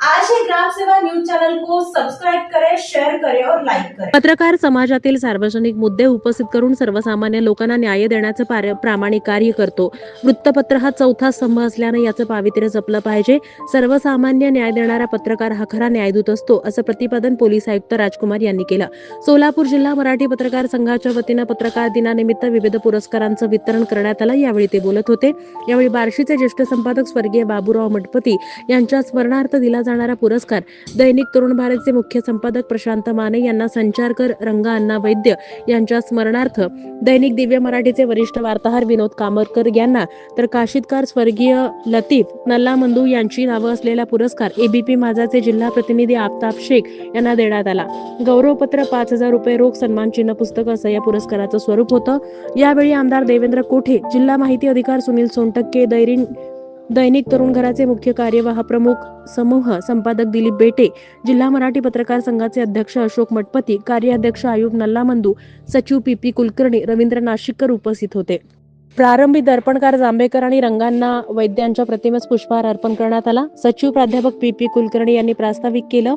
आज ही ग्राम सेवा न्यूज को सब्सक्राइब करें करें और करें. पत्रकार समाजातील सार्वजनिक मुद्दे उपस्थित करून सर्वसामान्य लोकांना न्याय देण्याचं प्रामाणिक कार्य करतो. वृत्तपत्र हा चौथा स्तंभ असल्याने याचं पावित्र्य जपलं पाहिजे. सर्वसामान्य न्याय देणारा पत्रकार हा खरा न्यायदूत असतो असं प्रतिपादन पोलीस आयुक्त राजकुमार यांनी केलं. सोलापूर जिल्हा मराठी पत्रकार संघाच्या वतीनं पत्रकार दिनानिमित्त विविध पुरस्कारांचं वितरण करण्यात आलं. यावेळी ते बोलत होते. यावेळी बार्शीचे ज्येष्ठ संपादक स्वर्गीय बाबूराव मठपती यांच्या स्मरणार्थ दिला जाणारा पुरस्कार. दैनिक तरुण भारतचे मुख्य संपादक प्रशांत माने यांना संचारकर रंगा अण्णा वैद्य यांच्या स्मरणार्थ दैनिक दिव्य मराठीचे वरिष्ठ वार्ताहर विनोद कामरकर यांना तर काशीदकार स्वर्गीय लतीफ नल्लामंदू यांची नावं असलेला पुरस्कार एबीपी माझाचे जिल्हा प्रतिनिधी आफताब शेख यांना देण्यात आला. गौरवपत्र पाच हजार रुपये रोख सन्मान चिन्ह पुस्तक असं या पुरस्काराचं स्वरूप होतं. यावेळी आमदार देवेंद्र कोठे जिल्हा माहिती अधिकार सुनील सोनटक्के दैरीन दैनिक तरुण घराचे मुख्य कार्यवाह प्रमुख समूह संपादक दिलीप बेटे जिल्हा मराठी पत्रकार संघाचे अध्यक्ष अशोक मठपती कार्याध्यक्ष आयुब नल्लामंदू सचिव पी पी कुलकर्णी रवींद्र नाशिककर उपस्थित होते. प्रारंभी दर्पणकार जांभेकर आणि रंगांना वैद्यांच्या प्रतिमेस पुष्पहार अर्पण करण्यात आला. सचिव प्राध्यापक पी पी कुलकर्णी यांनी प्रास्ताविक केलं.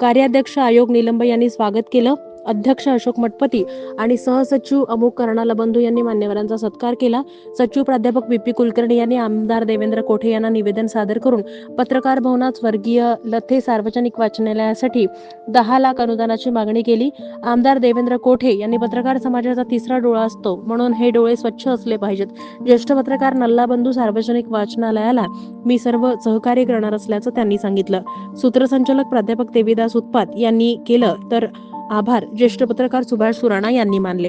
कार्याध्यक्ष आयोग निलंब यांनी स्वागत केलं. अध्यक्ष अशोक मठपती आणि सहसचिव अमुक कर्णाला बंधू यांनी मान्यवरांचा सत्कार केला. सचिव प्राध्यापक व्ही पी कुलकर्णी यांनी आमदार देवेंद्र कोठे यांना निवेदन सादर करून पत्रकार भवनात स्वर्गीय लथे सार्वजनिक वाचनालयासाठी दहा लाख अनुदानाची मागणी केली. आमदार देवेंद्र कोठे यांनी पत्रकार समाजाचा तिसरा डोळा असतो म्हणून हे डोळे स्वच्छ असले पाहिजेत. ज्येष्ठ पत्रकार नल्लाबंधू सार्वजनिक वाचनालयाला मी सर्व सहकार्य करणार असल्याचं त्यांनी सांगितलं. सूत्रसंचालक प्राध्यापक देवीदास उत्पात यांनी केलं तर आभार. ज्येष्ठ पत्रकार सुभाष सुराणा यांनी मानले.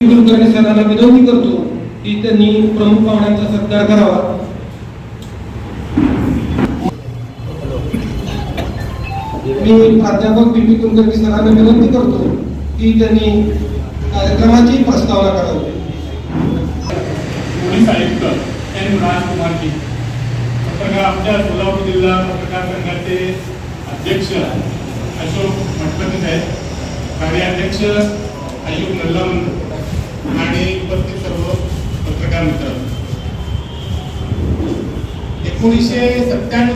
विनंती करतो की त्यांनी प्रमुख पाहुण्यांचा सत्कार करावा. मी प्राध्यापक पी. पी. कुलकर्णी सरांना विनंती करतो की त्यांनी कार्यक्रमाची प्रस्तावना करावी. पोलीस आयुक्त एन. राजकुमारजी पत्रकार आमच्या सोलापूर जिल्हा पत्रकार संघाचे अध्यक्ष अशोक मठपती साहेब अध्यक्ष अशोक नल्लामंद आणि उपस्थित सर्व पत्रकार मित्र एकोणीसशे सत्त्याण्णव